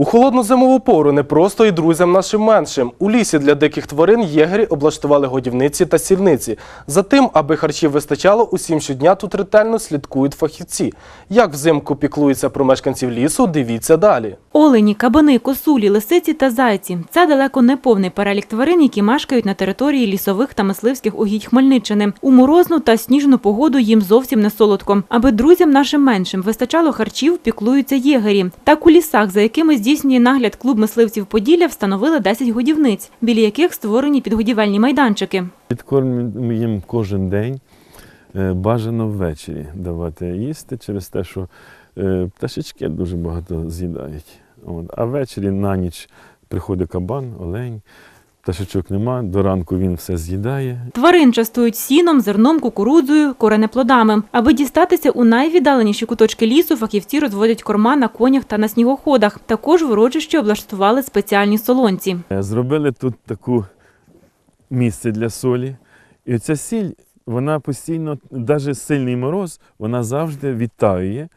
У холодну зимову пору не просто і друзям нашим меншим. У лісі для диких тварин єгері облаштували годівниці та сільниці. За тим, аби харчів вистачало, усім щодня тут ретельно слідкують фахівці. Як взимку піклуються про мешканців лісу, дивіться далі. Олені, кабани, косулі, лисиці та зайці – це далеко не повний перелік тварин, які мешкають на території лісових та мисливських угідь Хмельниччини. У морозну та сніжну погоду їм зовсім не солодко. Аби друзям нашим меншим вистачало харчів, піклуються єгері. Так у лісах, за якими здійснює нагляд клуб мисливців Поділля, встановили 10 годівниць, біля яких створені підгодівельні майданчики. Підкормлюємо їм кожен день. Е, Бажано ввечері давати їсти через те, що е, пташечки дуже багато з'їдають. А ввечері на ніч приходить кабан, олень, пташечок нема, до ранку він все з'їдає. Тварин частують сіном, зерном, кукурудзою, коренеплодами. Аби дістатися у найвіддаленіші куточки лісу, фахівці розводять корма на конях та на снігоходах. Також в урочищі облаштували спеціальні солонці. Е, Зробили тут таку місце для солі. І ця сіль, вона постійно, навіть сильний мороз, вона завжди відтаює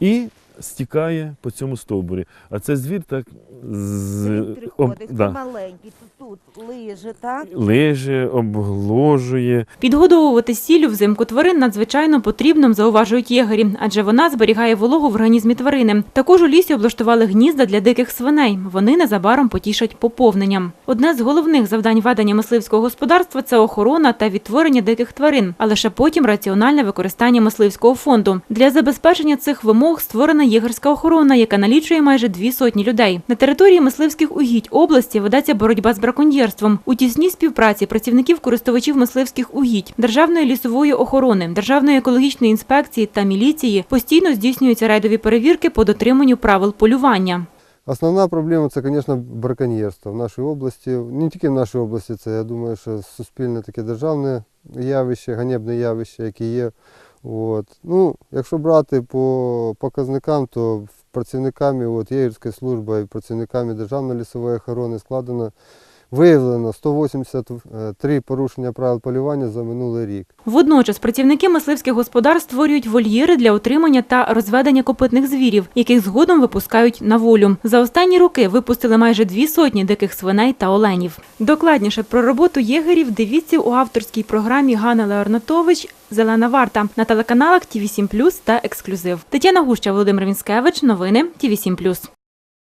і стікає по цьому стовбурі. А це звір так з, об, Приходить, да, маленький, тут, тут лиже, так? лиже, обгложує. Підгодовувати сіллю взимку тварин надзвичайно потрібно, зауважують єгері, адже вона зберігає вологу в організмі тварини. Також у лісі облаштували гнізда для диких свиней. Вони незабаром потішать поповненням. Одне з головних завдань ведення мисливського господарства це охорона та відтворення диких тварин, а лише потім раціональне використання мисливського фонду. Для забезпечення цих вимог створена єгерська охорона, яка налічує майже дві сотні людей. На території мисливських угідь області ведеться боротьба з браконьєрством у тісній співпраці працівників користувачів мисливських угідь, державної лісової охорони, державної екологічної інспекції та міліції постійно здійснюються рейдові перевірки по дотриманню правил полювання. Основна проблема це, звісно, браконьєрство в нашій області. Не тільки в нашій області, це я думаю, що суспільне таке державне явище, ганебне явище, яке є. От. Ну, якщо брати по показникам, то працівниками от, єгерської служби і працівниками Державної лісової охорони складено виявлено 183 порушення правил полювання за минулий рік. Водночас працівники мисливських господарств створюють вольєри для утримання та розведення копитних звірів, яких згодом випускають на волю. За останні роки випустили майже дві сотні диких свиней та оленів. Докладніше про роботу єгерів дивіться у авторській програмі Ганна Леорнатович Зелена варта на телеканалах ТІВІ 7 та Ексклюзив. Тетяна Гуща, Володимир Вінськевич. Новини ТІВІ 7